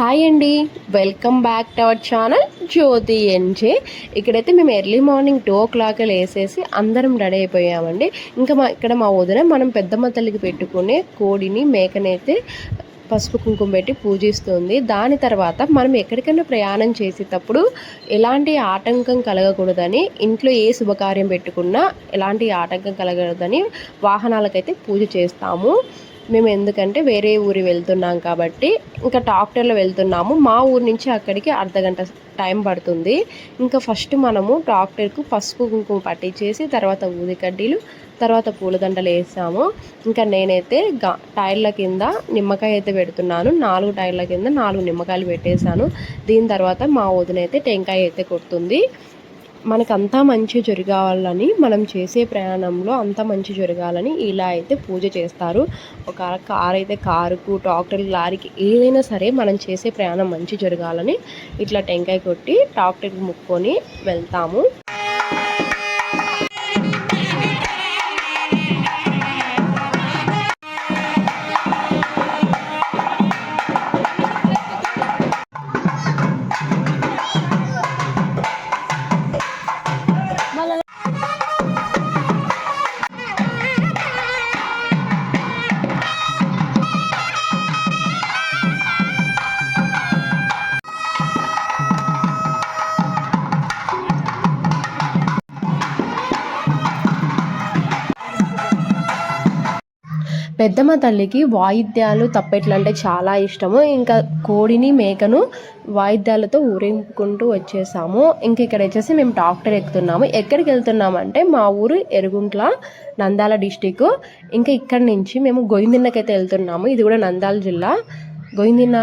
Hi అండి. Welcome back to our channel Jyothi NJ ఇక్కడైతే మేము early morning two o'clock వేసేసి అందరం రెడీ అయిపోయామండి. ఇంకా మా ఇక్కడ మా వదిన మనం పెద్దమ్మ తల్లికి పెట్టుకునే కోడిని మేకనైతే పసుపు కుంకుమ పెట్టి పూజిస్తుంది. దాని తర్వాత మనం ఎక్కడికైనా ప్రయాణం చేసేటప్పుడు ఎలాంటి ఆటంకం కలగకూడదని ఇంట్లో ఏ శుభకార్యం పెట్టుకున్నా ఎలాంటి ఆటంకం కలగకూడదని వాహనాలకైతే పూజ చేస్తాము. మేము ఎందుకంటే వేరే ఊరి వెళ్తున్నాం కాబట్టి ఇంకా ట్రాక్టర్లో వెళ్తున్నాము. మా ఊరి నుంచి అక్కడికి అర్ధగంట టైం పడుతుంది. ఇంకా ఫస్ట్ మనము ట్రాక్టర్కు పసుపు కుంకుమ పట్టించేసి తర్వాత ఊది కడ్డీలు తర్వాత పూలదండలు వేసాము. ఇంకా నేనైతే గా టైర్ల కింద నిమ్మకాయ అయితే పెడుతున్నాను. నాలుగు టైర్ల కింద నాలుగు నిమ్మకాయలు పెట్టేశాను. దీని తర్వాత మా వదినైతే టెంకాయ అయితే కొడుతుంది. మనకంతా మంచి జరగాలని మనం చేసే ప్రయాణంలో అంతా మంచి జరగాలని ఇలా అయితే పూజ చేస్తారు. ఒక కార్ అయితే కారుకు ట్రాక్టర్ లారీకి ఏదైనా సరే మనం చేసే ప్రయాణం మంచి జరగాలని ఇట్లా టెంకాయ కొట్టి ట్రాక్టర్కి ముక్కొని వెళ్తాము. పెద్దమ్మ తల్లికి వాయిద్యాలు తప్పెట్లు అంటే చాలా ఇష్టము. ఇంకా కోడిని మేకను వాయిద్యాలతో ఊరింపుకుంటూ వచ్చేసాము. ఇంక ఇక్కడ వచ్చేసి మేము ట్రాక్టర్ ఎక్కుతున్నాము. ఎక్కడికి వెళ్తున్నామంటే మా ఊరు ఎరుగుంట్ల నంద్యాల డిస్టిక్ ఇంకా ఇక్కడ నుంచి మేము గోయిందిన్నకైతే వెళ్తున్నాము. ఇది కూడా నంద్యాల జిల్లా. గోవిందిన్న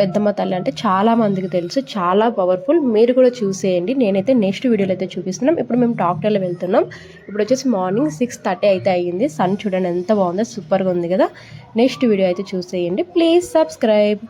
పెద్దమ్మ తల్లి అంటే చాలా మందికి తెలుసు చాలా పవర్ఫుల్ మీరు కూడా చూసేయండి. నేనైతే నెక్స్ట్ వీడియోలో అయితే చూపిస్తున్నాం. ఇప్పుడు మేము డాక్టర్లో వెళ్తున్నాం. ఇప్పుడు వచ్చేసి మార్నింగ్ సిక్స్ థర్టీ అయితే అయ్యింది. సన్ చూడండి ఎంత బాగుందో సూపర్గా ఉంది కదా. నెక్స్ట్ వీడియో అయితే చూసేయండి. Please subscribe